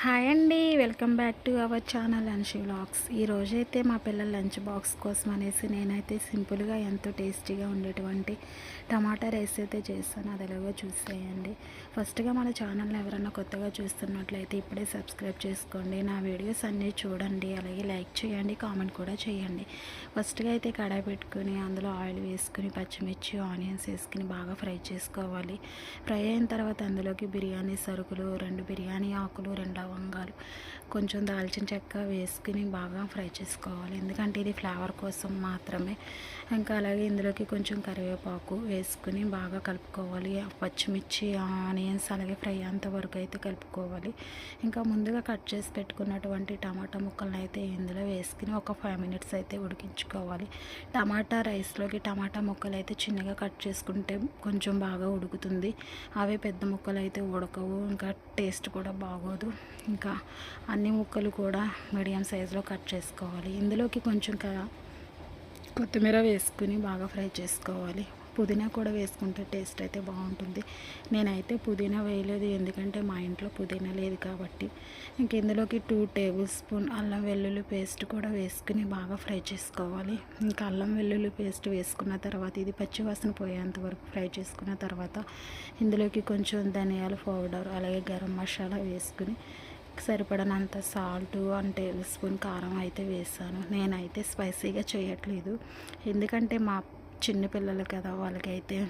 Hi అండి welcome back to our channel Anshi vlogs. ఈరోజైతే మా పిల్లల లంచ్ బాక్స్ కోసం అనేసి నేనైతే సింపుల్గా ఎంతో టేస్టీగా ఉండేటువంటి టమాటా రైస్ అయితే చేస్తాను. అది ఎలాగో చూసేయండి. ఫస్ట్గా మన ఛానల్ని ఎవరైనా కొత్తగా చూస్తున్నట్లయితే ఇప్పుడే సబ్స్క్రైబ్ చేసుకోండి. నా వీడియోస్ అన్నీ చూడండి. అలాగే లైక్ చేయండి కామెంట్ కూడా చేయండి. ఫస్ట్గా అయితే కడాయి పెట్టుకుని అందులో ఆయిల్ వేసుకుని పచ్చిమిర్చి ఆనియన్స్ వేసుకుని బాగా ఫ్రై చేసుకోవాలి. ఫ్రై అయిన తర్వాత అందులోకి బిర్యానీ సరుకులు రెండు బిర్యానీ ఆకులు రెండు లవంగాలు కొంచెం దాల్చిన చెక్క వేసుకుని బాగా ఫ్రై చేసుకోవాలి. ఎందుకంటే ఇది ఫ్లేవర్ కోసం మాత్రమే. ఇంకా అలాగే ఇందులోకి కొంచెం కరివేపాకు వేసుకుని బాగా కలుపుకోవాలి. పచ్చిమిర్చి ఆనియన్స్ అలాగే ఫ్రై అంతవరకు అయితే కలుపుకోవాలి. ఇంకా ముందుగా కట్ చేసి పెట్టుకున్నటువంటి టమాటా ముక్కలను అయితే ఇందులో వేసుకుని ఒక ఫైవ్ మినిట్స్ అయితే ఉడికించుకోవాలి. టమాటా రైస్లోకి టమాటా ముక్కలు అయితే చిన్నగా కట్ చేసుకుంటే కొంచెం బాగా ఉడుకుతుంది. అవే పెద్ద ముక్కలు అయితే ఉడకవు. ఇంకా టేస్ట్ కూడా బాగోదు. ఇంకా అన్ని ముక్కలు కూడా మీడియం సైజులో కట్ చేసుకోవాలి. ఇందులోకి కొంచెం కొత్తిమీర వేసుకుని బాగా ఫ్రై చేసుకోవాలి. పుదీనా కూడా వేసుకుంటే టేస్ట్ అయితే బాగుంటుంది. నేనైతే పుదీనా వేయలేదు ఎందుకంటే మా ఇంట్లో పుదీనా లేదు కాబట్టి. ఇంక ఇందులోకి టూ టేబుల్ స్పూన్ అల్లం వెల్లుల్లి పేస్ట్ కూడా వేసుకుని బాగా ఫ్రై చేసుకోవాలి. ఇంకా అల్లం వెల్లుల్లి పేస్ట్ వేసుకున్న తర్వాత ఇది పచ్చివాసన పోయేంత వరకు ఫ్రై చేసుకున్న తర్వాత ఇందులోకి కొంచెం ధనియాల పౌడర్ అలాగే గరం మసాలా వేసుకుని సరిపడనంత సాల్ట్ వన్ టేబుల్ స్పూన్ కారం అయితే వేసాను. నేనైతే స్పైసీగా చేయట్లేదు. ఎందుకంటే మా చిన్నపిల్లలు కదా వాళ్ళకైతే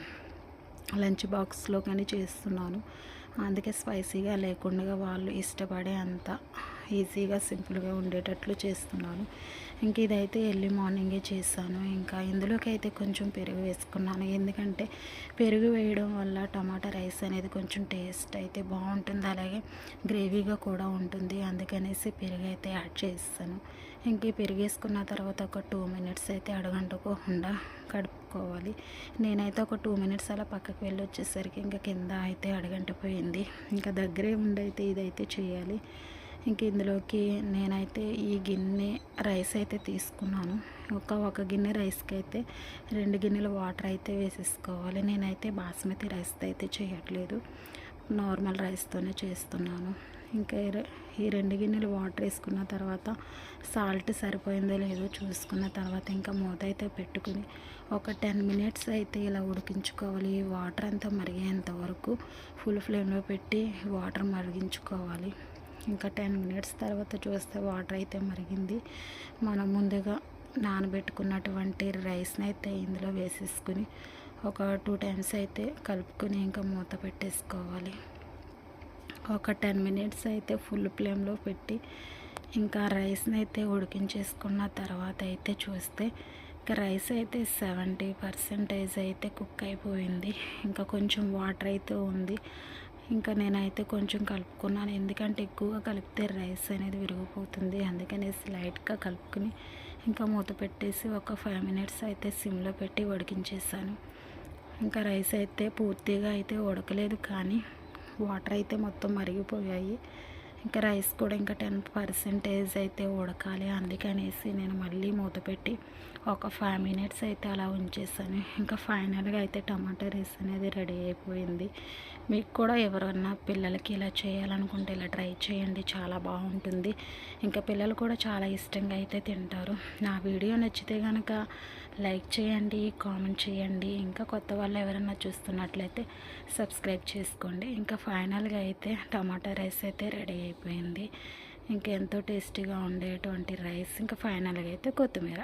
లంచ్ బాక్స్లో కానీ చేస్తున్నాను. అందుకే స్పైసీగా లేకుండా వాళ్ళు ఇష్టపడే అంత ఈజీగా సింపుల్గా ఉండేటట్లు చేస్తున్నాను ఇంక ఇదైతే ఎర్లీ మార్నింగే చేశాను. ఇంకా ఇందులోకి అయితే కొంచెం పెరుగు వేసుకున్నాను. ఎందుకంటే పెరుగు వేయడం వల్ల టమాటా రైస్ అనేది కొంచెం టేస్ట్ అయితే బాగుంటుంది. అలాగే గ్రేవీగా కూడా ఉంటుంది. అందుకనేసి పెరుగు అయితే యాడ్ చేస్తాను. ఇంక పెరిగేసుకున్న తర్వాత ఒక టూ మినిట్స్ అయితే అడగంటుకోకుండా కడుపుకోవాలి నేనైతే ఒక టూ మినిట్స్ అలా పక్కకు వెళ్ళి వచ్చేసరికి ఇంకా కింద అయితే అడగంటిపోయింది ఇంకా దగ్గరే ఉండైతే ఇదైతే చేయాలి. ఇంక ఇందులోకి నేనైతే ఈ గిన్నె రైస్ అయితే తీసుకున్నాను. ఒక ఒక గిన్నె రైస్కి అయితే రెండు గిన్నెల వాటర్ అయితే వేసేసుకోవాలి. నేనైతే బాస్మతి రైస్ అయితే చేయట్లేదు. నార్మల్ రైస్తోనే చేస్తున్నాను. ఇంకా ఈ రెండు గిన్నెలు వాటర్ వేసుకున్న తర్వాత సాల్ట్ సరిపోయిందో లేదో చూసుకున్న తర్వాత ఇంకా మూత అయితే పెట్టుకుని ఒక టెన్ మినిట్స్ అయితే ఇలా ఉడికించుకోవాలి. ఈ వాటర్ అంతా మరిగేంత వరకు ఫుల్ ఫ్లేమ్లో పెట్టి వాటర్ మరిగించుకోవాలి. ఇంకా టెన్ మినిట్స్ తర్వాత చూస్తే వాటర్ అయితే మరిగింది. మనం ముందుగా నానబెట్టుకున్నటువంటి రైస్ని అయితే ఇందులో వేసేసుకుని ఒక టూ టైమ్స్ అయితే కలుపుకొని ఇంకా మూత పెట్టేసుకోవాలి. ఒక టెన్ మినిట్స్ అయితే ఫుల్ ఫ్లేమ్లో పెట్టి ఇంకా రైస్ని అయితే ఉడికించేసుకున్న తర్వాత అయితే చూస్తే ఇంకా రైస్ అయితే సెవెంటీ పర్సెంటేజ్ అయితే కుక్ అయిపోయింది. ఇంకా కొంచెం వాటర్ అయితే ఉంది. ఇంకా నేనైతే కొంచెం కలుపుకున్నాను. ఎందుకంటే ఎక్కువగా కలిపితే రైస్ అనేది విరిగిపోతుంది. అందుకనేసి లైట్గా కలుపుకుని ఇంకా మూత పెట్టేసి ఒక ఫైవ్ మినిట్స్ అయితే సిమ్లో పెట్టి ఉడికించేసాను. ఇంకా రైస్ అయితే పూర్తిగా అయితే ఉడకలేదు కానీ వాటర్ అయితే మొత్తం మరిగిపోయాయి. ఇంకా రైస్ కూడా ఇంకా టెన్ పర్సెంటేజ్ అయితే ఉడకాలి. అందుకనేసి నేను మళ్ళీ మూత పెట్టి ఒక ఫైవ్ మినిట్స్ అయితే అలా ఉంచేసాను. ఇంకా ఫైనల్గా అయితే టమాటా రైస్ అనేది రెడీ అయిపోయింది. మీకు కూడా ఎవరన్నా పిల్లలకి ఇలా చేయాలనుకుంటే ఇలా ట్రై చేయండి చాలా బాగుంటుంది. ఇంకా పిల్లలు కూడా చాలా ఇష్టంగా అయితే తింటారు. నా వీడియో నచ్చితే కనుక లైక్ చేయండి కామెంట్ చేయండి. ఇంకా కొత్త వాళ్ళు ఎవరైనా చూస్తున్నట్లయితే సబ్స్క్రైబ్ చేసుకోండి. ఇంకా ఫైనల్గా అయితే టమాటా రైస్ అయితే రెడీ అయిపోయింది ఇంకెంతో టేస్టీగా ఉండేటువంటి రైస్. ఇంకా ఫైనల్గా అయితే కొత్తిమీర.